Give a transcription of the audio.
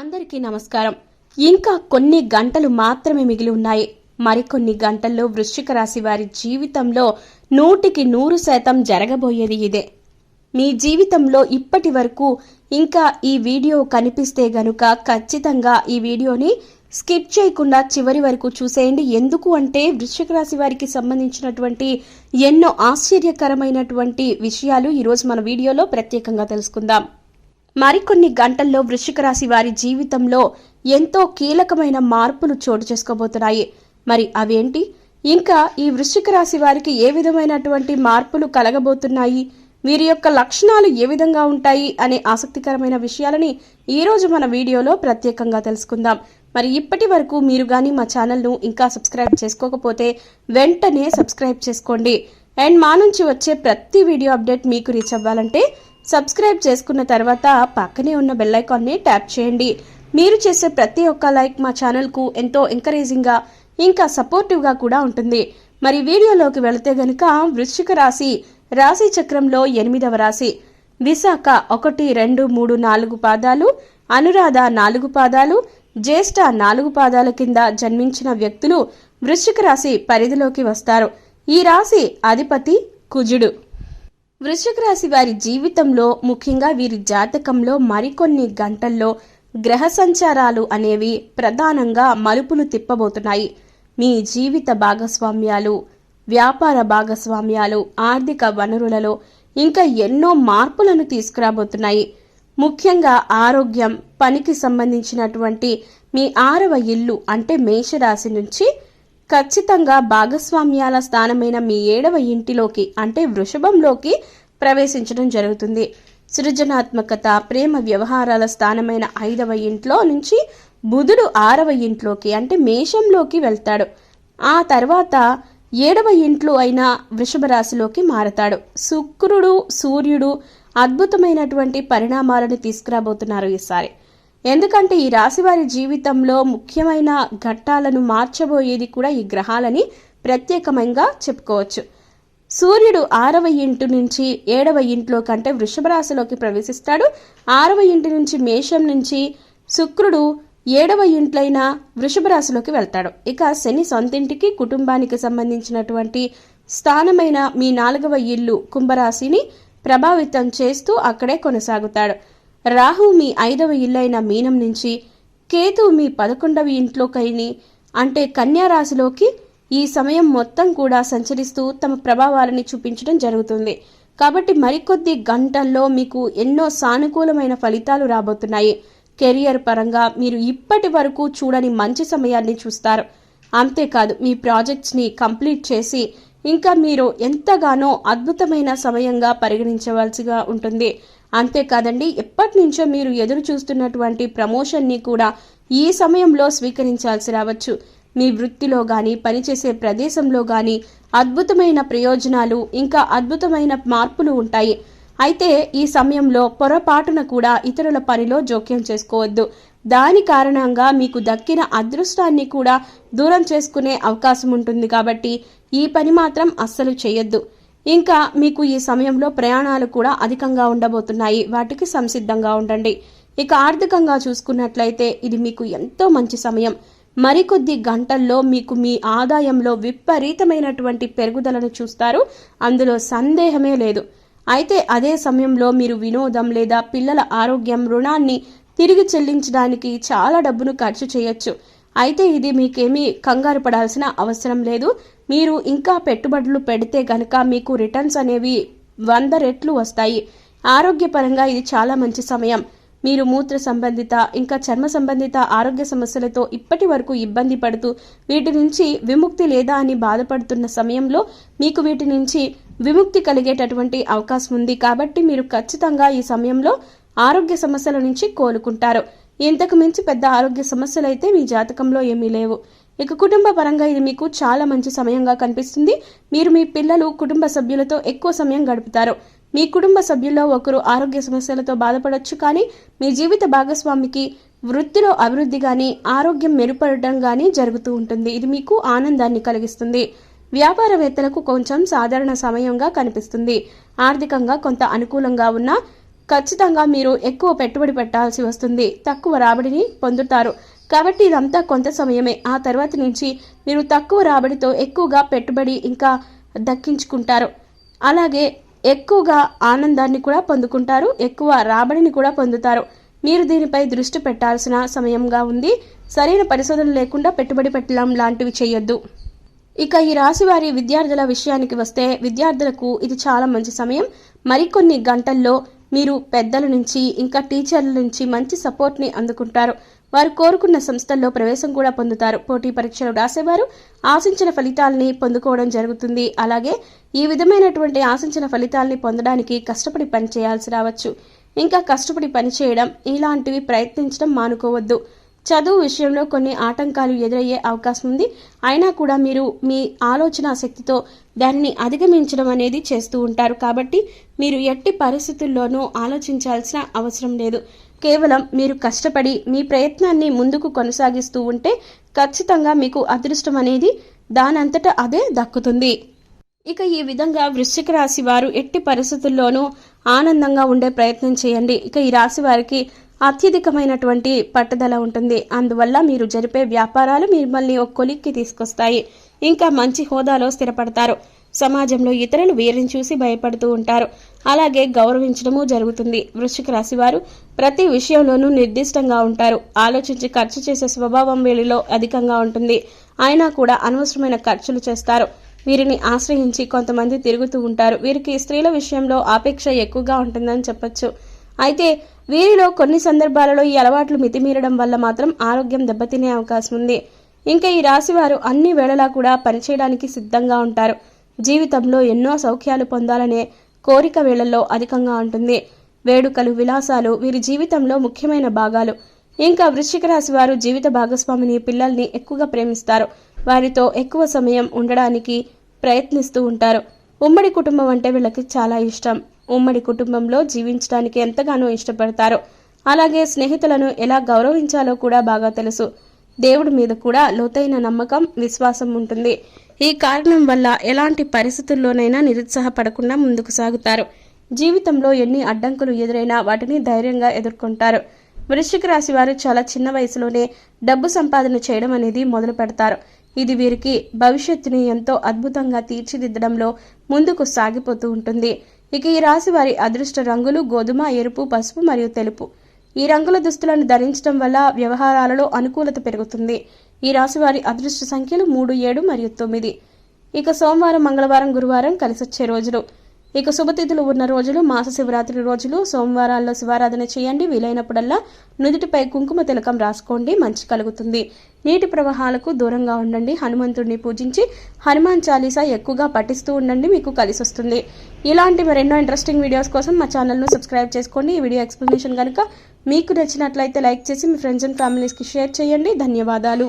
అందరికీ నమస్కారం. ఇంకా కొన్ని గంటలు మాత్రమే మిగిలి ఉన్నాయి. మరికొన్ని గంటల్లో వృశ్చిక రాశి వారి జీవితంలో నూటికి నూరు శాతం జరగబోయేది ఇదే. మీ జీవితంలో ఇప్పటి వరకు ఇంకా ఈ వీడియో కనిపిస్తే గనుక ఖచ్చితంగా ఈ వీడియోని స్కిప్ చేయకుండా చివరి వరకు చూసేయండి. ఎందుకు అంటే వృశ్చిక రాశి వారికి సంబంధించినటువంటి ఎన్నో ఆశ్చర్యకరమైనటువంటి విషయాలు ఈరోజు మన వీడియోలో ప్రత్యేకంగా తెలుసుకుందాం. మరికొన్ని గంటల్లో వృశ్చిక రాశి వారి జీవితంలో ఎంతో కీలకమైన మార్పులు చోటు చేసుకోబోతున్నాయి. మరి అవేంటి? ఇంకా ఈ వృశ్చిక రాశి వారికి ఏ విధమైనటువంటి మార్పులు కలగబోతున్నాయి? వీరి యొక్క లక్షణాలు ఏ విధంగా ఉంటాయి? అనే ఆసక్తికరమైన విషయాలని ఈరోజు మన వీడియోలో ప్రత్యేకంగా తెలుసుకుందాం. మరి ఇప్పటి వరకు మీరు కానీ మా ఛానల్ను ఇంకా సబ్స్క్రైబ్ చేసుకోకపోతే వెంటనే సబ్స్క్రైబ్ చేసుకోండి. అండ్ మా నుంచి వచ్చే ప్రతి వీడియో అప్డేట్ మీకు రీచ్ అవ్వాలంటే సబ్స్క్రైబ్ చేసుకున్న తర్వాత పక్కనే ఉన్న బెల్లైకాన్ని ట్యాప్ చేయండి. మీరు చేసే ప్రతి ఒక్క లైక్ మా ఛానల్కు ఎంతో ఎంకరేజింగ్గా ఇంకా సపోర్టివ్గా కూడా ఉంటుంది. మరి వీడియోలోకి వెళితే గనుక వృశ్చిక రాశి రాశి చక్రంలో ఎనిమిదవ రాశి. విశాఖ ఒకటి రెండు మూడు నాలుగు పాదాలు అనురాధ నాలుగు పాదాలు జ్యేష్ఠ నాలుగు పాదాల కింద జన్మించిన వ్యక్తులు వృశ్చిక రాశి పరిధిలోకి వస్తారు. ఈ రాశి అధిపతి కుజుడు. వృశ్చిక రాశి వారి జీవితంలో ముఖ్యంగా వీరి జాతకంలో మరికొన్ని గంటల్లో గ్రహ సంచారాలు అనేవి ప్రధానంగా మలుపులు తిప్పబోతున్నాయి. మీ జీవిత భాగస్వామ్యాలు వ్యాపార భాగస్వామ్యాలు ఆర్థిక వనరులలో ఇంకా ఎన్నో మార్పులను తీసుకురాబోతున్నాయి. ముఖ్యంగా ఆరోగ్యం పనికి సంబంధించినటువంటి మీ ఆరవ ఇల్లు అంటే మేషరాశి నుంచి ఖచ్చితంగా భాగస్వామ్యాల స్థానమైన మీ ఏడవ ఇంటిలోకి అంటే వృషభంలోకి ప్రవేశించడం జరుగుతుంది. సృజనాత్మకత ప్రేమ వ్యవహారాల స్థానమైన ఐదవ ఇంట్లో నుంచి బుధుడు ఆరవ ఇంట్లోకి అంటే మేషంలోకి వెళ్తాడు. ఆ తర్వాత ఏడవ ఇంట్లో అయిన వృషభ రాశిలోకి మారతాడు. శుక్రుడు సూర్యుడు అద్భుతమైనటువంటి పరిణామాలను తీసుకురాబోతున్నారు ఈసారి. ఎందుకంటే ఈ రాశివారి జీవితంలో ముఖ్యమైన ఘట్టాలను మార్చబోయేది కూడా ఈ గ్రహాలని ప్రత్యేకమైన చెప్పుకోవచ్చు. సూర్యుడు ఆరవ ఇంటి నుంచి ఏడవ ఇంట్లో కంటే వృషభ రాశిలోకి ప్రవేశిస్తాడు. ఆరవ ఇంటి నుంచి మేషం నుంచి శుక్రుడు ఏడవ ఇంట్లైన వృషభ రాశిలోకి వెళ్తాడు. ఇక శని సొంతింటికి కుటుంబానికి సంబంధించినటువంటి స్థానమైన మీ నాలుగవ ఇల్లు కుంభరాశిని ప్రభావితం చేస్తూ అక్కడే కొనసాగుతాడు. రాహు మీ ఐదవ ఇల్లైన మీనం నుంచి కేతు మీ పదకొండవ ఇంట్లోకైని అంటే కన్యారాశిలోకి ఈ సమయం మొత్తం కూడా సంచరిస్తూ తమ ప్రభావాలని చూపించడం జరుగుతుంది. కాబట్టి మరికొద్ది గంటల్లో మీకు ఎన్నో సానుకూలమైన ఫలితాలు రాబోతున్నాయి. కెరియర్ పరంగా మీరు ఇప్పటి వరకు చూడని మంచి సమయాన్ని చూస్తారు. అంతేకాదు మీ ప్రాజెక్ట్స్ని కంప్లీట్ చేసి ఇంకా మీరు ఎంతగానో అద్భుతమైన సమయంగా పరిగణించవలసిగా ఉంటుంది. అంతేకాదండి ఎప్పటి నుంచో మీరు ఎదురు చూస్తున్నటువంటి ప్రమోషన్ని కూడా ఈ సమయంలో స్వీకరించాల్సి రావచ్చు. మీ వృత్తిలో కానీ పనిచేసే ప్రదేశంలో కానీ అద్భుతమైన ప్రయోజనాలు ఇంకా అద్భుతమైన మార్పులు ఉంటాయి. అయితే ఈ సమయంలో పొరపాటున కూడా ఇతరుల పనిలో జోక్యం చేసుకోవద్దు. దాని కారణంగా మీకు దక్కిన అదృష్టాన్ని కూడా దూరం చేసుకునే అవకాశం ఉంటుంది కాబట్టి ఈ పని మాత్రం అస్సలు చేయొద్దు. ఇంకా మీకు ఈ సమయంలో ప్రయాణాలు కూడా అధికంగా ఉండబోతున్నాయి. వాటికి సంసిద్ధంగా ఉండండి. ఇక ఆర్థికంగా చూసుకున్నట్లయితే ఇది మీకు ఎంతో మంచి సమయం. మరికొద్ది గంటల్లో మీకు మీ ఆదాయంలో విపరీతమైనటువంటి పెరుగుదలను చూస్తారు. అందులో సందేహమే లేదు. అయితే అదే సమయంలో మీరు వినోదం లేదా పిల్లల ఆరోగ్యం రుణాన్ని తిరిగి చెల్లించడానికి చాలా డబ్బును ఖర్చు చేయొచ్చు. అయితే ఇది మీకేమీ కంగారు పడాల్సిన అవసరం లేదు. మీరు ఇంకా పెట్టుబడులు పెడితే గనక మీకు రిటర్న్స్ అనేవి వంద రెట్లు వస్తాయి. ఆరోగ్యపరంగా ఇది చాలా మంచి సమయం. మీరు మూత్ర సంబంధిత ఇంకా చర్మ సంబంధిత ఆరోగ్య సమస్యలతో ఇప్పటి వరకు ఇబ్బంది పడుతూ వీటి నుంచి విముక్తి లేదా అని బాధపడుతున్న సమయంలో మీకు వీటి నుంచి విముక్తి కలిగేటటువంటి అవకాశం ఉంది. కాబట్టి మీరు ఖచ్చితంగా ఈ సమయంలో ఆరోగ్య సమస్యల నుంచి కోలుకుంటారు. ఇంతకు మించి పెద్ద ఆరోగ్య సమస్యలు అయితే మీ జాతకంలో ఏమీ లేవు. ఇక కుటుంబ పరంగా ఇది మీకు చాలా మంచి సమయంగా కనిపిస్తుంది. మీరు మీ పిల్లలు కుటుంబ సభ్యులతో ఎక్కువ సమయం గడుపుతారు. మీ కుటుంబ సభ్యుల్లో ఒకరు ఆరోగ్య సమస్యలతో బాధపడవచ్చు కానీ మీ జీవిత భాగస్వామికి వృత్తిలో అభివృద్ధి కానీ ఆరోగ్యం మెరుగుపడటం కానీ జరుగుతూ ఉంటుంది. ఇది మీకు ఆనందాన్ని కలిగిస్తుంది. వ్యాపారవేత్తలకు కొంచెం సాధారణ సమయంగా కనిపిస్తుంది. ఆర్థికంగా కొంత అనుకూలంగా ఉన్న ఖచ్చితంగా మీరు ఎక్కువ పెట్టుబడి పెట్టాల్సి వస్తుంది. తక్కువ రాబడిని పొందుతారు. కాబట్టి ఇదంతా కొంత సమయమే. ఆ తర్వాత నుంచి మీరు తక్కువ రాబడితో ఎక్కువగా పెట్టుబడి ఇంకా దక్కించుకుంటారు. అలాగే ఎక్కువగా ఆనందాన్ని కూడా పొందుకుంటారు ఎక్కువ రాబడిని కూడా పొందుతారు. మీరు దీనిపై దృష్టి పెట్టాల్సిన సమయంగా ఉంది. సరైన పరిశోధన లేకుండా పెట్టుబడి పెట్టడం లాంటివి చేయొద్దు. ఇక ఈ రాశి వారి విద్యార్థుల విషయానికి వస్తే విద్యార్థులకు ఇది చాలా మంచి సమయం. మరికొన్ని గంటల్లో మీరు పెద్దల నుంచి ఇంకా టీచర్ల నుంచి మంచి సపోర్ట్ని అందుకుంటారు. వారు కోరుకున్న సంస్థల్లో ప్రవేశం కూడా పొందుతారు. పోటీ పరీక్షలు రాసేవారు ఆశించిన ఫలితాలని పొందుకోవడం జరుగుతుంది. అలాగే ఈ విధమైనటువంటి ఆశించిన ఫలితాలని పొందడానికి కష్టపడి పని చేయాల్సి రావచ్చు. ఇంకా కష్టపడి పని చేయడం ఇలాంటివి ప్రయత్నించడం మానుకోవద్దు. చదువు విషయంలో కొన్ని ఆటంకాలు ఎదురయ్యే అవకాశం ఉంది. అయినా కూడా మీరు మీ ఆలోచన శక్తితో దానిని అధిగమించడం అనేది చేస్తూ ఉంటారు. కాబట్టి మీరు ఎట్టి పరిస్థితుల్లోనూ ఆలోచించాల్సిన అవసరం లేదు. కేవలం మీరు కష్టపడి మీ ప్రయత్నాన్ని ముందుకు కొనసాగిస్తూ ఉంటే ఖచ్చితంగా మీకు అదృష్టం అనేది దానంతట అదే దక్కుతుంది. ఇక ఈ విధంగా వృశ్చిక రాశి వారు ఎట్టి పరిస్థితుల్లోనూ ఆనందంగా ఉండే ప్రయత్నం చేయండి. ఇక ఈ రాశి వారికి అత్యధికమైనటువంటి పట్టుదల ఉంటుంది. అందువల్ల మీరు జరిపే వ్యాపారాలు మిమ్మల్ని ఒక కొలిక్కి తీసుకొస్తాయి. ఇంకా మంచి హోదాలో స్థిరపడతారు. సమాజంలో ఇతరులు వీరిని చూసి భయపడుతూ ఉంటారు. అలాగే గౌరవించడము జరుగుతుంది. వృశ్చిక రాశివారు ప్రతి విషయంలోనూ నిర్దిష్టంగా ఉంటారు. ఆలోచించి ఖర్చు చేసే స్వభావం వీరిలో అధికంగా ఉంటుంది. అయినా కూడా అనవసరమైన ఖర్చులు చేస్తారు. వీరిని ఆశ్రయించి కొంతమంది తిరుగుతూ ఉంటారు. వీరికి స్త్రీల విషయంలో ఆపేక్ష ఎక్కువగా ఉంటుందని చెప్పొచ్చు. అయితే వీరిలో కొన్ని సందర్భాలలో ఈ అలవాట్లు మితిమీరడం వల్ల మాత్రం ఆరోగ్యం దెబ్బతినే అవకాశం ఉంది. ఇంకా ఈ రాశివారు అన్ని వేళలా కూడా పనిచేయడానికి సిద్ధంగా ఉంటారు. జీవితంలో ఎన్నో సౌఖ్యాలు పొందాలనే కోరిక వేళల్లో అధికంగా ఉంటుంది. వేడుకలు విలాసాలు వీరి జీవితంలో ముఖ్యమైన భాగాలు. ఇంకా వృశ్చిక రాశి వారు జీవిత భాగస్వామిని పిల్లల్ని ఎక్కువగా ప్రేమిస్తారు. వారితో ఎక్కువ సమయం ఉండడానికి ప్రయత్నిస్తూ ఉంటారు. ఉమ్మడి కుటుంబం అంటే వీళ్ళకి చాలా ఇష్టం. ఉమ్మడి కుటుంబంలో జీవించడానికి ఎంతగానో ఇష్టపడతారు. అలాగే స్నేహితులను ఎలా గౌరవించాలో కూడా బాగా తెలుసు. దేవుడి మీద కూడా లోతైన నమ్మకం విశ్వాసం ఉంటుంది. ఈ కారణం వల్ల ఎలాంటి పరిస్థితుల్లోనైనా నిరుత్సాహపడకుండా ముందుకు సాగుతారు. జీవితంలో ఎన్ని అడ్డంకులు ఎదురైనా వాటిని ధైర్యంగా ఎదుర్కొంటారు. వృశ్చిక రాశి వారు చాలా చిన్న వయసులోనే డబ్బు సంపాదన చేయడం అనేది మొదలు పెడతారు. ఇది వీరికి భవిష్యత్తుని ఎంతో అద్భుతంగా తీర్చిదిద్దడంలో ముందుకు సాగిపోతూ ఉంటుంది. ఇక ఈ రాశి వారి అదృష్ట రంగులు గోధుమ ఎరుపు పసుపు మరియు తెలుపు. ఈ రంగుల దుస్తులను ధరించడం వల్ల వ్యవహారాలలో అనుకూలత పెరుగుతుంది. ఈ రాశి వారి అదృష్ట సంఖ్యలు మూడు ఏడు మరియు తొమ్మిది. ఇక సోమవారం మంగళవారం గురువారం కలిసొచ్చే రోజులు. ఇక శుభతిథులు ఉన్న రోజులు మాస శివరాత్రి రోజులు సోమవారాల్లో శివారాధన చేయండి. వీలైనప్పుడల్లా నుదుటిపై కుంకుమ తిలకం రాసుకోండి. మంచి కలుగుతుంది. నీటి ప్రవాహాలకు దూరంగా ఉండండి. హనుమంతుడిని పూజించి హనుమాన్ చాలీసా ఎక్కువగా పఠిస్తూ ఉండండి. మీకు కలిసి వస్తుంది. ఇలాంటి మరెన్నో ఇంట్రెస్టింగ్ వీడియోస్ కోసం మా ఛానల్ను సబ్స్క్రైబ్ చేసుకోండి. ఈ వీడియో ఎక్స్ప్లెనేషన్ కనుక మీకు నచ్చినట్లయితే లైక్ చేసి మీ ఫ్రెండ్స్ అండ్ ఫ్యామిలీస్కి షేర్ చేయండి. ధన్యవాదాలు.